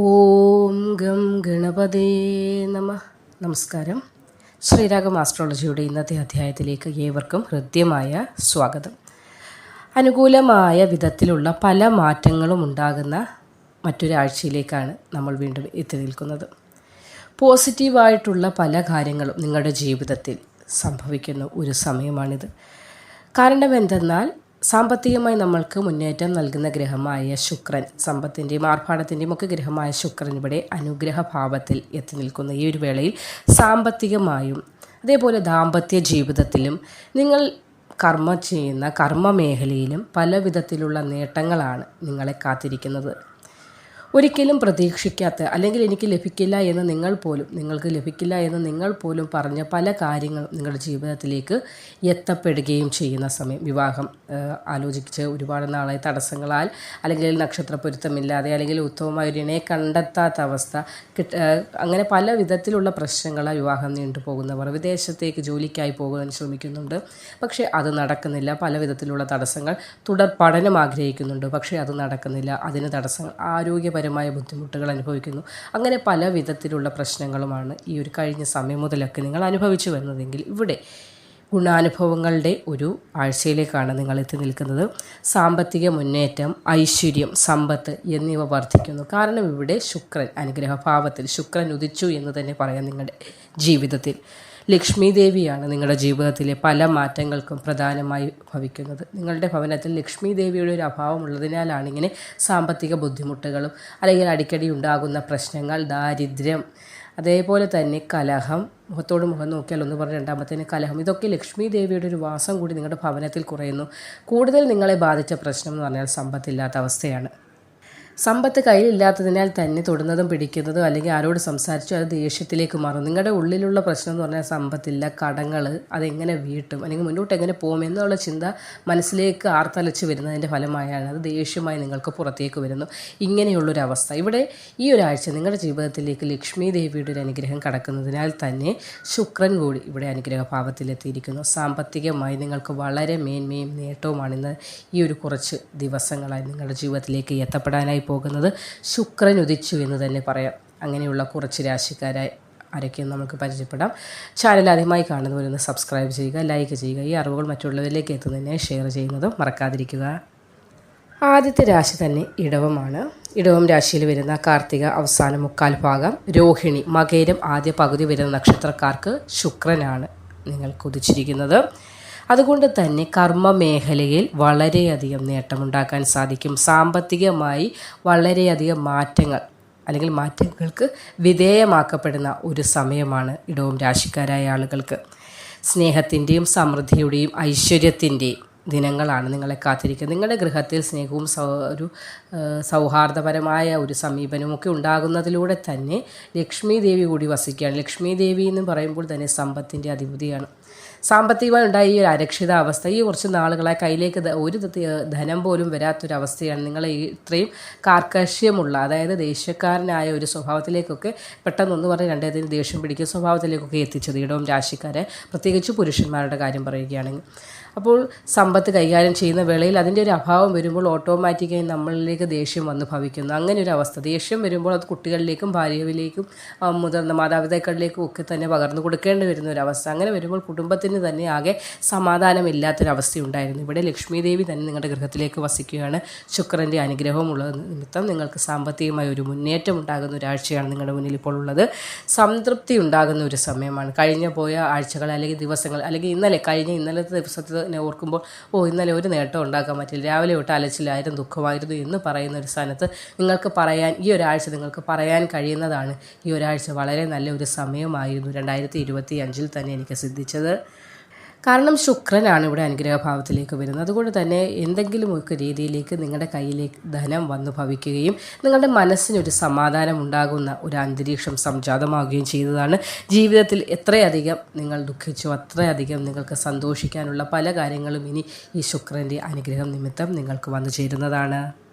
ഓം gum ഗണപതേ നമ. നമസ്കാരം. ശ്രീരാഗം ആസ്ട്രോളജിയുടെ ഇന്നത്തെ അധ്യായത്തിലേക്ക് ഏവർക്കും ഹൃദ്യമായ സ്വാഗതം. അനുകൂലമായ വിധത്തിലുള്ള പല മാറ്റങ്ങളും ഉണ്ടാകുന്ന മറ്റൊരാഴ്ചയിലേക്കാണ് നമ്മൾ വീണ്ടും എത്തി നിൽക്കുന്നത്. പോസിറ്റീവായിട്ടുള്ള പല കാര്യങ്ങളും നിങ്ങളുടെ ജീവിതത്തിൽ സംഭവിക്കുന്ന ഒരു സമയമാണിത്. കാരണം എന്തെന്നാൽ സാമ്പത്തികമായി നമ്മൾക്ക് മുന്നേറ്റം നൽകുന്ന ഗ്രഹമായ ശുക്രൻ സമ്പത്തിന്റെയും ആർഭാടത്തിന്റെയും ഒക്കെ ഗ്രഹമായ ശുക്രൻ ഇവിടെ അനുഗ്രഹ ഭാവത്തിൽ എത്തി നിൽക്കുന്ന. ഈ ഒരു വേളയിൽ സാമ്പത്തികമായും അതേപോലെ ദാമ്പത്യ ജീവിതത്തിലും നിങ്ങൾ കർമ്മം ചെയ്യുന്ന കർമ്മ മേഖലയിലും പല വിധത്തിലുള്ള നേട്ടങ്ങളാണ് നിങ്ങളെ കാത്തിരിക്കുന്നത്. ഒരിക്കലും പ്രതീക്ഷിക്കാത്ത അല്ലെങ്കിൽ എനിക്ക് ലഭിക്കില്ല എന്ന് നിങ്ങൾ പോലും നിങ്ങൾക്ക് ലഭിക്കില്ല എന്ന് നിങ്ങൾ പോലും പറഞ്ഞ പല കാര്യങ്ങളും നിങ്ങളുടെ ജീവിതത്തിലേക്ക് എത്തപ്പെടുകയും ചെയ്യുന്ന സമയം. വിവാഹം ആലോചിച്ച് ഒരുപാട് നാളായി തടസ്സങ്ങളാൽ അല്ലെങ്കിൽ നക്ഷത്ര പൊരുത്തമില്ലാതെ അല്ലെങ്കിൽ ഉത്തമമായ ഒരു ഇണയെ കണ്ടെത്താത്ത അവസ്ഥ കിട്ട അങ്ങനെ പല വിധത്തിലുള്ള പ്രശ്നങ്ങളാൽ വിവാഹം നീണ്ടുപോകുന്നവർ വിദേശത്തേക്ക് ജോലിക്കായി പോകാൻ ശ്രമിക്കുന്നുണ്ട്. പക്ഷേ അത് നടക്കുന്നില്ല. പല വിധത്തിലുള്ള തടസ്സങ്ങൾ തുടർ പഠനം ആഗ്രഹിക്കുന്നുണ്ട്. പക്ഷേ അത് നടക്കുന്നില്ല. അതിന് തടസ്സങ്ങൾ ആരോഗ്യപരമായ ബുദ്ധിമുട്ടുകൾ അനുഭവിക്കുന്നു. അങ്ങനെ പല വിധത്തിലുള്ള പ്രശ്നങ്ങളുമാണ് ഈ ഒരു കഴിഞ്ഞ സമയം മുതലൊക്കെ നിങ്ങൾ അനുഭവിച്ചു വരുന്നതെങ്കിൽ ഇവിടെ ഗുണാനുഭവങ്ങളുടെ ഒരു ആഴ്ചയിലേക്കാണ് നിങ്ങൾ എത്തി നിൽക്കുന്നത്. സാമ്പത്തിക മുന്നേറ്റം ഐശ്വര്യം സമ്പത്ത് എന്നിവ വർദ്ധിക്കുന്നു. കാരണം ഇവിടെ ശുക്രൻ അനുഗ്രഹഭാവത്തിൽ ശുക്രൻ ഉദിച്ചു എന്ന് തന്നെ പറയാം നിങ്ങളുടെ ജീവിതത്തിൽ. ലക്ഷ്മി ദേവിയാണ് നിങ്ങളുടെ ജീവിതത്തിലെ പല മാറ്റങ്ങൾക്കും പ്രധാനമായി ഭവിക്കുന്നത്. നിങ്ങളുടെ ഭവനത്തിൽ ലക്ഷ്മി ദേവിയുടെ ഒരു അഭാവം ഉള്ളതിനാലാണ് ഇങ്ങനെ സാമ്പത്തിക ബുദ്ധിമുട്ടുകളും അല്ലെങ്കിൽ അടിക്കടി ഉണ്ടാകുന്ന പ്രശ്നങ്ങൾ ദാരിദ്ര്യം അതേപോലെ തന്നെ കലഹം മുഖത്തോട് മുഖം നോക്കിയാൽ ഒന്ന് പറഞ്ഞ രണ്ടാമത്തേന് കലഹം. ഇതൊക്കെ ലക്ഷ്മി ദേവിയുടെ ഒരു വാസം കൂടി നിങ്ങളുടെ ഭവനത്തിൽ കുറയുന്നു. കൂടുതൽ നിങ്ങളെ ബാധിച്ച പ്രശ്നം എന്ന് പറഞ്ഞാൽ സമ്പത്തില്ലാത്ത അവസ്ഥയാണ്. സമ്പത്ത് കയ്യിലില്ലാത്തതിനാൽ തന്നെ തൊടുന്നതും പിടിക്കുന്നതും അല്ലെങ്കിൽ ആരോട് സംസാരിച്ചു അത് ദേഷ്യത്തിലേക്ക് മാറും. നിങ്ങളുടെ ഉള്ളിലുള്ള പ്രശ്നം എന്ന് പറഞ്ഞാൽ സമ്പത്തില്ല കടങ്ങൾ അതെങ്ങനെ വീട്ടും അല്ലെങ്കിൽ മുന്നോട്ട് എങ്ങനെ പോകും എന്നുള്ള ചിന്ത മനസ്സിലേക്ക് ആർത്തലച്ച് വരുന്നതിന്റെ ഫലമായാണ്. അത് ദേഷ്യമായി നിങ്ങൾക്ക് പുറത്തേക്ക് വരുന്നു. ഇങ്ങനെയുള്ളൊരവസ്ഥ. ഇവിടെ ഈ ഒരാഴ്ച നിങ്ങളുടെ ജീവിതത്തിലേക്ക് ലക്ഷ്മി ദേവിയുടെ ഒരു അനുഗ്രഹം കടക്കുന്നതിനാൽ തന്നെ ശുക്രൻ കൂടി ഇവിടെ അനുഗ്രഹ ഭാവത്തിലെത്തിയിരിക്കുന്നു സാമ്പത്തികമായി നിങ്ങൾക്ക് വളരെ മേന്മയും നേട്ടവുമാണ് ഇന്ന് ഈ ഒരു കുറച്ച് ദിവസങ്ങളായി നിങ്ങളുടെ ജീവിതത്തിലേക്ക് എത്തപ്പെടാനായി പോകുന്നത്. ശുക്രൻ ഉദിച്ചു എന്ന് തന്നെ പറയാം. അങ്ങനെയുള്ള കുറച്ച് രാശിക്കാരായി ആരൊക്കെയും നമുക്ക് പരിചയപ്പെടാം. ചാനൽ ആദ്യമായി കാണുന്നവരൊന്ന് സബ്സ്ക്രൈബ് ചെയ്യുക ലൈക്ക് ചെയ്യുക. ഈ അറിവുകൾ മറ്റുള്ളവരിലേക്ക് എത്തുന്നതിനെ ഷെയർ ചെയ്യുന്നതും മറക്കാതിരിക്കുക. ആദ്യത്തെ രാശി തന്നെ ഇടവമാണ്. ഇടവം രാശിയിൽ വരുന്ന കാർത്തിക അവസാന മുക്കാൽ ഭാഗം. രോഹിണി മകേരം ആദ്യ പകുതി വരുന്ന നക്ഷത്രക്കാർക്ക് ശുക്രനാണ്. നിങ്ങൾ കുതിച്ചിരിക്കുന്നത് അതുകൊണ്ട് തന്നെ കർമ്മ മേഖലയിൽ വളരെയധികം നേട്ടമുണ്ടാക്കാൻ സാധിക്കും. സാമ്പത്തികമായി വളരെയധികം മാറ്റങ്ങൾ അല്ലെങ്കിൽ മാറ്റങ്ങൾക്ക് വിധേയമാക്കപ്പെടുന്ന ഒരു സമയമാണ് ഇടവും രാശിക്കാരായ ആളുകൾക്ക്. സ്നേഹത്തിന്റെയും സമൃദ്ധിയുടെയും ഐശ്വര്യത്തിന്റെയും ദിനങ്ങളാണ് നിങ്ങളെ കാത്തിരിക്കുന്നത്. നിങ്ങളുടെ ഗൃഹത്തിൽ സ്നേഹവും സൗ ഒരു സൗഹാർദ്ദപരമായ ഒരു സമീപനവും ഒക്കെ ഉണ്ടാകുന്നതിലൂടെ തന്നെ ലക്ഷ്മി ദേവി കൂടി വസിക്കുകയാണ്. ലക്ഷ്മി ദേവി എന്ന് പറയുമ്പോൾ തന്നെ സമ്പത്തിന്റെ അധിപതിയാണ്. സാമ്പത്തികമായി ഉണ്ടായ ഈ ഒരു അരക്ഷിതാവസ്ഥ ഈ കുറച്ച് നാളുകളായി കയ്യിലേക്ക് ഒരു ധനം പോലും വരാത്തൊരവസ്ഥയാണ് നിങ്ങളെ ഇത്രയും കാർക്കശ്യമുള്ള അതായത് ദേഷ്യക്കാരനായ ഒരു സ്വഭാവത്തിലേക്കൊക്കെ പെട്ടെന്ന് ഒന്ന് പറഞ്ഞ് രണ്ടേതിന് ദേഷ്യം പിടിക്കുന്ന സ്വഭാവത്തിലേക്കൊക്കെ എത്തിച്ചത് ഇടവും രാശിക്കാരെ പ്രത്യേകിച്ച് പുരുഷന്മാരുടെ കാര്യം പറയുകയാണെങ്കിൽ. അപ്പോൾ സമ്പത്ത് കൈകാര്യം ചെയ്യുന്ന വേളയിൽ അതിന്റെ ഒരു അഭാവം വരുമ്പോൾ ഓട്ടോമാറ്റിക്കായി നമ്മളിലേക്ക് ദേഷ്യം വന്ന് ഭവിക്കുന്നു. അങ്ങനെ ഒരു അവസ്ഥ. ദേഷ്യം വരുമ്പോൾ അത് കുട്ടികളിലേക്കും ഭാര്യയിലേക്കും മുതിർന്ന മാതാപിതാക്കളിലേക്കും ഒക്കെ തന്നെ പകർന്നു കൊടുക്കേണ്ടി വരുന്ന ഒരു അവസ്ഥ. അങ്ങനെ വരുമ്പോൾ കുടുംബത്തിന് തന്നെ ആകെ സമാധാനമില്ലാത്തൊരവസ്ഥ ഉണ്ടായിരുന്നു ഇവിടെ ലക്ഷ്മി ദേവി തന്നെ നിങ്ങളുടെ ഗൃഹത്തിലേക്ക് വസിക്കുകയാണ്. ശുക്രന്റെ അനുഗ്രഹവും ഉള്ളത് നിമിത്തം നിങ്ങൾക്ക് സാമ്പത്തികമായ ഒരു മുന്നേറ്റം ഉണ്ടാകുന്ന ഒരാഴ്ചയാണ് നിങ്ങളുടെ മുന്നിൽ ഇപ്പോൾ ഉള്ളത്. സംതൃപ്തി ഉണ്ടാകുന്ന ഒരു സമയമാണ്. കഴിഞ്ഞ പോയ ആഴ്ചകൾ അല്ലെങ്കിൽ ദിവസങ്ങൾ അല്ലെങ്കിൽ ഇന്നലെ കഴിഞ്ഞ ഇന്നലത്തെ ദിവസത്തെ ഓർക്കുമ്പോൾ ഓ ഇന്നലെ ഒരു നേട്ടം ഉണ്ടാക്കാൻ പറ്റില്ല. രാവിലെ തൊട്ട് അലച്ചിലായിരുന്നു ദുഃഖമായിരുന്നു എന്ന് പറയുന്ന ഒരു സ്ഥാനത്ത് നിങ്ങൾക്ക് പറയാൻ ഈ ഒരാഴ്ച നിങ്ങൾക്ക് പറയാൻ കഴിയുന്നതാണ്. ഈ ഒരാഴ്ച വളരെ നല്ല ഒരു സമയമായിരുന്നു രണ്ടായിരത്തി ഇരുപത്തി അഞ്ചിൽ തന്നെ എനിക്ക് സിദ്ധിച്ചത്. കാരണം ശുക്രനാണ് ഇവിടെ അനുഗ്രഹഭാവത്തിലേക്ക് വരുന്നത്. അതുകൊണ്ട് തന്നെ എന്തെങ്കിലും ഒക്കെ രീതിയിലേക്ക് നിങ്ങളുടെ കയ്യിലേക്ക് ധനം വന്നു ഭവിക്കുകയും നിങ്ങളുടെ മനസ്സിനൊരു സമാധാനം ഉണ്ടാകുന്ന ഒരു അന്തരീക്ഷം സംജാതമാവുകയും ചെയ്തതാണ് ജീവിതത്തിൽ എത്രയധികം നിങ്ങൾ ദുഃഖിച്ചു അത്രയധികം നിങ്ങൾക്ക് സന്തോഷിക്കാനുള്ള പല കാര്യങ്ങളും ഇനി ഈ ശുക്രന്റെ അനുഗ്രഹം നിമിത്തം നിങ്ങൾക്ക് വന്നു ചേരുന്നതാണ്.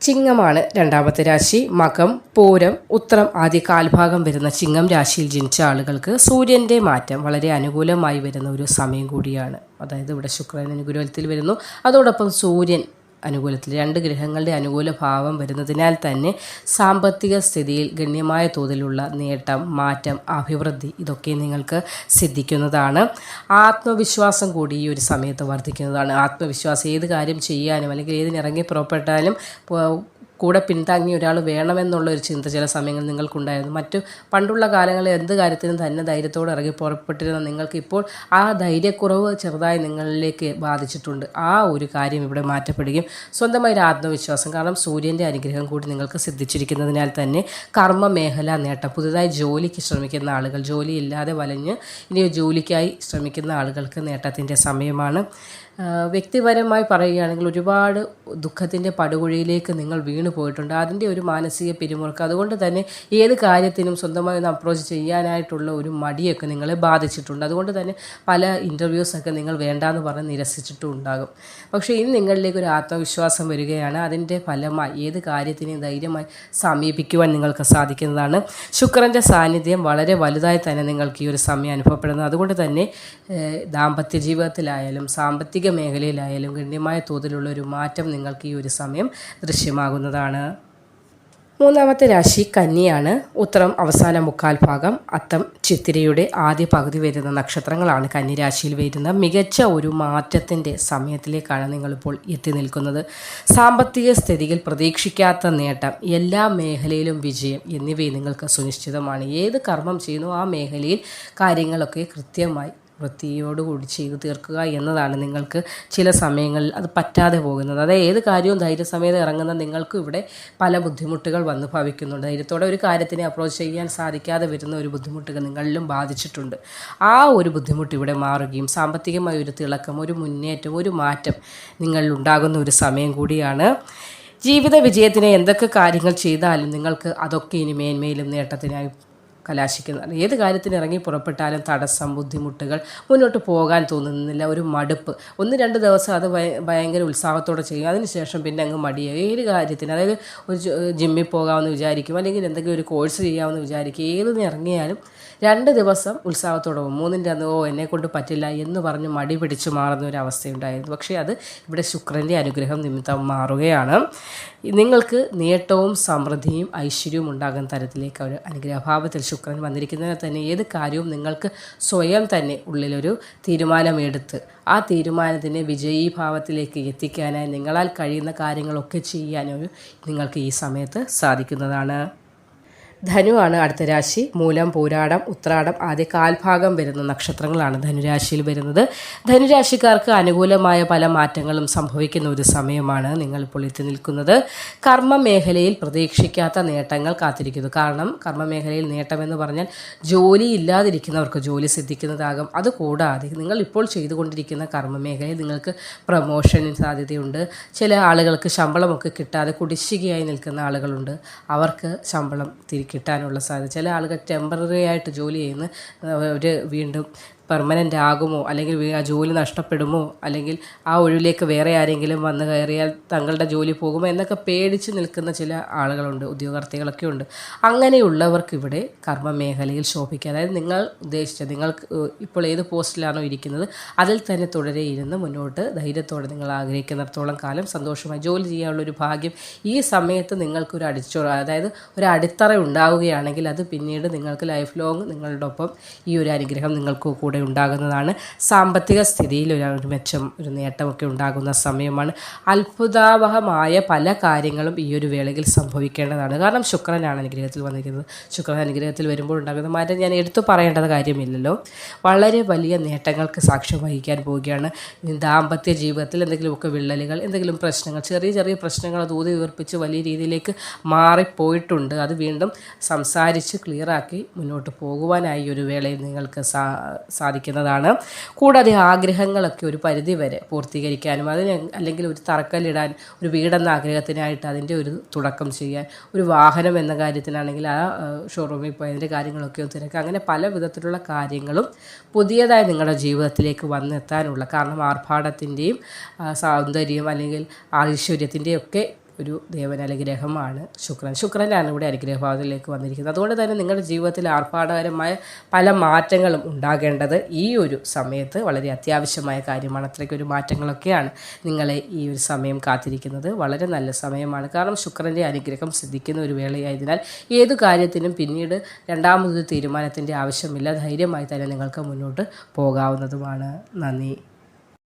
ചിങ്ങമാണ് രണ്ടാമത്തെ രാശി മകം പൂരം ഉത്രം ആദ്യ കാൽഭാഗം വരുന്ന ചിങ്ങം രാശിയിൽ ജനിച്ച ആളുകൾക്ക് സൂര്യന്റെ മാറ്റം വളരെ അനുകൂലമായി വരുന്ന ഒരു സമയം കൂടിയാണ്. അതായത് ഇവിടെ ശുക്രൻ അനുകൂലത്തിൽ വരുന്നു. അതോടൊപ്പം സൂര്യൻ അനുകൂലത്തിൽ രണ്ട് ഗ്രഹങ്ങളുടെ അനുകൂല ഭാവം വരുന്നതിനാൽ തന്നെ സാമ്പത്തിക സ്ഥിതിയിൽ ഗണ്യമായ തോതിലുള്ള നേട്ടം മാറ്റം അഭിവൃദ്ധി ഇതൊക്കെ നിങ്ങൾക്ക് സിദ്ധിക്കുന്നതാണ്. ആത്മവിശ്വാസം കൂടി ഈ ഒരു സമയത്ത് വർദ്ധിക്കുന്നതാണ്. ആത്മവിശ്വാസം ഏത് കാര്യം ചെയ്യാനും അല്ലെങ്കിൽ ഏതിനിറങ്ങി പുറപ്പെട്ടാലും കൂടെ പിന്താങ്ങി ഒരാൾ വേണമെന്നുള്ള ഒരു ചിന്ത ചില സമയങ്ങളിൽ നിങ്ങൾക്കുണ്ടായിരുന്നു. മറ്റു പണ്ടുള്ള കാലങ്ങളിൽ എന്ത് കാര്യത്തിനും തന്നെ ധൈര്യത്തോടെ ഇറങ്ങി പുറപ്പെട്ടിരുന്ന നിങ്ങൾക്ക് ഇപ്പോൾ ആ ധൈര്യക്കുറവ് ചെറുതായി നിങ്ങളിലേക്ക് ബാധിച്ചിട്ടുണ്ട്. ആ ഒരു കാര്യം ഇവിടെ മാറ്റപ്പെടുകയും സ്വന്തമായി ഒരു ആത്മവിശ്വാസം കാരണം സൂര്യന്റെ അനുഗ്രഹം കൂടി നിങ്ങൾക്ക് സിദ്ധിച്ചിരിക്കുന്നതിനാൽ തന്നെ കർമ്മ മേഖല നേട്ടം പുതുതായി ജോലിക്ക് ശ്രമിക്കുന്ന ആളുകൾ ജോലിയില്ലാതെ വലഞ്ഞ് ഇനി ജോലിക്കായി ശ്രമിക്കുന്ന ആളുകൾക്ക് നേട്ടത്തിന്റെ സമയമാണ്. വ്യക്തിപരമായി പറയുകയാണെങ്കിൽ ഒരുപാട് ദുഃഖത്തിന്റെ പടുകുഴിയിലേക്ക് നിങ്ങൾ വീണു പോയിട്ടുണ്ട്. അതിന്റെ ഒരു മാനസിക പിരിമുറുക്കം. അതുകൊണ്ട് തന്നെ ഏത് കാര്യത്തിനും സ്വന്തമായി ഒന്ന് അപ്രോച്ച് ചെയ്യാനായിട്ടുള്ള ഒരു മടിയൊക്കെ നിങ്ങളെ ബാധിച്ചിട്ടുണ്ട്. അതുകൊണ്ട് തന്നെ പല ഇന്റർവ്യൂസൊക്കെ നിങ്ങൾ വേണ്ടാന്ന് പറഞ്ഞ് നിരസിച്ചിട്ടും ഉണ്ടാകും. പക്ഷേ ഇനി നിങ്ങളിലേക്ക് ഒരു ആത്മവിശ്വാസം വരികയാണ്. അതിന്റെ ഫലമായി ഏത് കാര്യത്തിനെയും ധൈര്യമായി സമീപിക്കുവാൻ നിങ്ങൾക്ക് സാധിക്കുന്നതാണ്. ശുക്രന്റെ സാന്നിധ്യം വളരെ വലുതായി തന്നെ നിങ്ങൾക്ക് ഈ ഒരു സമയം അനുഭവപ്പെടുന്നത്. അതുകൊണ്ട് തന്നെ ദാമ്പത്യ ജീവിതത്തിലായാലും സാമ്പത്തിക മേഖലയിലായാലും ഗണ്യമായ തോതിലുള്ള ഒരു മാറ്റം നിങ്ങൾക്ക് ഈ ഒരു സമയം ദൃശ്യമാകുന്നതാണ്. മൂന്നാമത്തെ രാശി കന്നിയാണ്. ഉത്തരം അവസാന മുക്കാൽ ഭാഗം അത്തം ചിത്തിരയുടെ ആദ്യ പകുതി വരുന്ന നക്ഷത്രങ്ങളാണ് കന്നിരാശിയിൽ വരുന്ന മികച്ച ഒരു മാറ്റത്തിന്റെ സമയത്തിലേക്കാണ് നിങ്ങളിപ്പോൾ എത്തി നിൽക്കുന്നത്. സാമ്പത്തിക സ്ഥിതിയിൽ പ്രതീക്ഷിക്കാത്ത നേട്ടം എല്ലാ മേഖലയിലും വിജയം എന്നിവയും നിങ്ങൾക്ക് സുനിശ്ചിതമാണ്. ഏത് കർമ്മം ചെയ്യുന്നു ആ മേഖലയിൽ കാര്യങ്ങളൊക്കെ കൃത്യമായി വൃത്തിയോടുകൂടി ചെയ്തു തീർക്കുക എന്നതാണ് നിങ്ങൾക്ക് ചില സമയങ്ങളിൽ അത് പറ്റാതെ പോകുന്നത്. അതായത് ഏത് കാര്യവും ധൈര്യസമേതം ഇറങ്ങുന്ന നിങ്ങൾക്കും ഇവിടെ പല ബുദ്ധിമുട്ടുകൾ വന്ന് ഭവിക്കുന്നുണ്ട്. ധൈര്യത്തോടെ ഒരു കാര്യത്തിനെ അപ്രോച്ച് ചെയ്യാൻ സാധിക്കാതെ വരുന്ന ഒരു ബുദ്ധിമുട്ടുകൾ നിങ്ങളിലും ബാധിച്ചിട്ടുണ്ട്. ആ ഒരു ബുദ്ധിമുട്ട് ഇവിടെ മാറുകയും സാമ്പത്തികമായ ഒരു തിളക്കം ഒരു മുന്നേറ്റം ഒരു മാറ്റം നിങ്ങളിൽ ഉണ്ടാകുന്ന ഒരു സമയം കൂടിയാണ്. ജീവിത വിജയത്തിന് എന്തൊക്കെ കാര്യങ്ങൾ ചെയ്താലും നിങ്ങൾക്ക് അതൊക്കെ ഇനി മേന്മയിലും നേട്ടത്തിനായി കലാശിക്കുന്നത് ഏത് കാര്യത്തിന് ഇറങ്ങി പുറപ്പെട്ടാലും തടസ്സം ബുദ്ധിമുട്ടുകൾ മുന്നോട്ട് പോകാൻ തോന്നുന്നില്ല. ഒരു മടുപ്പ്. ഒന്ന് രണ്ട് ദിവസം അത് ഭയ- ഭയങ്കര ഉത്സാഹത്തോടെ ചെയ്യും. അതിനുശേഷം പിന്നെ അങ്ങ് മടിയാകും ഏത് കാര്യത്തിന്? അതായത് ഒരു ജിമ്മിൽ പോകാമെന്ന് വിചാരിക്കും. അല്ലെങ്കിൽ എന്തെങ്കിലും ഒരു കോഴ്സ് ചെയ്യാമെന്ന് വിചാരിക്കും. ഏതിന് ഇറങ്ങിയാലും രണ്ട് ദിവസം ഉത്സാഹത്തോടെ പോകും. മൂന്നിന്റെ അന്ന് ഓ എന്നെ കൊണ്ട് പറ്റില്ല എന്ന് പറഞ്ഞ് മടി പിടിച്ച് മാറുന്ന ഒരു അവസ്ഥയുണ്ടായിരുന്നു. പക്ഷേ അത് ഇവിടെ ശുക്രന്റെ അനുഗ്രഹം നിമിത്തം മാറുകയാണ്. നിങ്ങൾക്ക് നേട്ടവും സമൃദ്ധിയും ഐശ്വര്യവും ഉണ്ടാകുന്ന തരത്തിലേക്ക് ഒരു അനുഗ്രഹഭാവത്തിൽ ശുക്രൻ വന്നിരിക്കുന്നതിനാൽ തന്നെ ഏത് കാര്യവും നിങ്ങൾക്ക് സ്വയം തന്നെ ഉള്ളിലൊരു തീരുമാനമെടുത്ത് ആ തീരുമാനത്തിനെ വിജയീഭാവത്തിലേക്ക് എത്തിക്കാനായി നിങ്ങളാൽ കഴിയുന്ന കാര്യങ്ങളൊക്കെ ചെയ്യാനൊരു നിങ്ങൾക്ക് ഈ സമയത്ത് സാധിക്കുന്നതാണ്. ധനുവാണ് അടുത്ത രാശി മൂലം പൂരാടം ഉത്രാടം ആദ്യ കാൽഭാഗം വരുന്ന നക്ഷത്രങ്ങളാണ് ധനുരാശിയിൽ വരുന്നത്. ധനുരാശിക്കാർക്ക് അനുകൂലമായ പല മാറ്റങ്ങളും സംഭവിക്കുന്ന ഒരു സമയമാണ് നിങ്ങളിപ്പോൾ എത്തി നിൽക്കുന്നത്. കർമ്മ മേഖലയിൽ പ്രതീക്ഷിക്കാത്ത നേട്ടങ്ങൾ കാത്തിരിക്കുന്നു. കാരണം കർമ്മ മേഖലയിൽ നേട്ടമെന്ന് പറഞ്ഞാൽ ജോലി ഇല്ലാതിരിക്കുന്നവർക്ക് ജോലി സിദ്ധിക്കുന്നതാകും. അതുകൂടാതെ നിങ്ങൾ ഇപ്പോൾ ചെയ്തുകൊണ്ടിരിക്കുന്ന കർമ്മ മേഖലയിൽ നിങ്ങൾക്ക് പ്രമോഷന് സാധ്യതയുണ്ട്. ചില ആളുകൾക്ക് ശമ്പളമൊക്കെ കിട്ടാതെ കുടിശ്ശികയായി നിൽക്കുന്ന ആളുകളുണ്ട്. അവർക്ക് ശമ്പളം തിരി കിട്ടാനുള്ള സാധ്യത. ചില ആളുകൾ ടെമ്പററി ആയിട്ട് ജോലി ചെയ്യുന്ന അവർ വീണ്ടും പെർമനന്റ് ആകുമോ? അല്ലെങ്കിൽ ആ ജോലി നഷ്ടപ്പെടുമോ? അല്ലെങ്കിൽ ആ ഒഴിവിലേക്ക് വേറെ ആരെങ്കിലും വന്ന് കയറിയാൽ തങ്ങളുടെ ജോലി പോകുമോ? എന്നൊക്കെ പേടിച്ച് നിൽക്കുന്ന ചില ആളുകളുണ്ട് ഉദ്യോഗാർത്ഥികളൊക്കെ ഉണ്ട്. അങ്ങനെയുള്ളവർക്ക് ഇവിടെ കർമ്മ മേഖലയിൽ ശോഭിക്കുക. അതായത് നിങ്ങൾ ഉദ്ദേശിച്ച നിങ്ങൾക്ക് ഇപ്പോൾ ഏത് പോസ്റ്റിലാണോ ഇരിക്കുന്നത് അതിൽ തന്നെ തുടരെ ഇരുന്ന് മുന്നോട്ട് ധൈര്യത്തോടെ നിങ്ങൾ ആഗ്രഹിക്കുന്നിടത്തോളം കാലം സന്തോഷമായി ജോലി ചെയ്യാനുള്ള ഒരു ഭാഗ്യം ഈ സമയത്ത് നിങ്ങൾക്കൊരു അടിച്ചോ അതായത് ഒരു അടിത്തറ ഉണ്ടാവുകയാണെങ്കിൽ അത് പിന്നീട് നിങ്ങൾക്ക് ലൈഫ് ലോങ് നിങ്ങളുടെ ഒപ്പം ഈ ഒരു അനുഗ്രഹം നിങ്ങൾക്ക് കൂടെ ഉണ്ടാകുന്നതാണ്. സാമ്പത്തിക സ്ഥിതിയിൽ ഒരു മെച്ചം ഒരു നേട്ടമൊക്കെ ഉണ്ടാകുന്ന സമയമാണ്. അത്ഭുതാവഹമായ പല കാര്യങ്ങളും ഈ ഒരു വേളയിൽ സംഭവിക്കേണ്ടതാണ്. കാരണം ശുക്രനാണ് അനുഗ്രഹത്തിൽ വന്നിരിക്കുന്നത്. ശുക്രൻ അനുഗ്രഹത്തിൽ വരുമ്പോൾ ഉണ്ടാകുന്ന മാറ്റം ഞാൻ എടുത്തു പറയേണ്ടത് കാര്യമില്ലല്ലോ. വളരെ വലിയ നേട്ടങ്ങൾക്ക് സാക്ഷ്യം വഹിക്കാൻ പോവുകയാണ്. ദാമ്പത്യ ജീവിതത്തിൽ എന്തെങ്കിലുമൊക്കെ വിള്ളലുകൾ എന്തെങ്കിലും പ്രശ്നങ്ങൾ ചെറിയ ചെറിയ പ്രശ്നങ്ങൾ അത് ഊതി വലിയ രീതിയിലേക്ക് മാറിപ്പോയിട്ടുണ്ട്. അത് വീണ്ടും സംസാരിച്ച് ക്ലിയറാക്കി മുന്നോട്ട് പോകുവാനായി ഒരു വേളയിൽ നിങ്ങൾക്ക് സാ സാധിക്കുന്നതാണ്. കൂടാതെ ആഗ്രഹങ്ങളൊക്കെ ഒരു പരിധി വരെ പൂർത്തീകരിക്കാനും അതിന് അല്ലെങ്കിൽ ഒരു തറക്കല്ലിടാൻ ഒരു വീടെന്ന ആഗ്രഹത്തിനായിട്ട് അതിന്റെ ഒരു തുടക്കം ചെയ്യാൻ ഒരു വാഹനം എന്ന കാര്യത്തിനാണെങ്കിൽ ആ ഷോറൂമിൽ പോയി അതിന്റെ കാര്യങ്ങളൊക്കെ ഒന്ന് തിരക്കുക. അങ്ങനെ പല വിധത്തിലുള്ള കാര്യങ്ങളും പുതിയതായി നിങ്ങളുടെ ജീവിതത്തിലേക്ക് വന്നെത്താനുള്ള കാരണം ആർഭാടത്തിന്റെയും സൗന്ദര്യം അല്ലെങ്കിൽ ഐശ്വര്യത്തിന്റെയും ഒക്കെ ഒരു ദേവനനുഗ്രഹമാണ് ശുക്രൻ. ശുക്രനാണ് ഇവിടെ അനുഗ്രഹഭാവത്തിലേക്ക് വന്നിരിക്കുന്നത്. അതുകൊണ്ട് തന്നെ നിങ്ങളുടെ ജീവിതത്തിൽ ആർഭാടകരമായ പല മാറ്റങ്ങളും ഉണ്ടാകേണ്ടത് ഈ ഒരു സമയത്ത് വളരെ അത്യാവശ്യമായ കാര്യമാണ്. അത്രയ്ക്കൊരു മാറ്റങ്ങളൊക്കെയാണ് നിങ്ങളെ ഈ ഒരു സമയം കാത്തിരിക്കുന്നത്. വളരെ നല്ല സമയമാണ്. കാരണം ശുക്രന്റെ അനുഗ്രഹം സിദ്ധിക്കുന്ന ഒരു വേളയായതിനാൽ ഏതു കാര്യത്തിനും പിന്നീട് രണ്ടാമതൊരു തീരുമാനത്തിന്റെ ആവശ്യമില്ല. ധൈര്യമായി തന്നെ നിങ്ങൾക്ക് മുന്നോട്ട് പോകാവുന്നതുമാണ്. നന്ദി.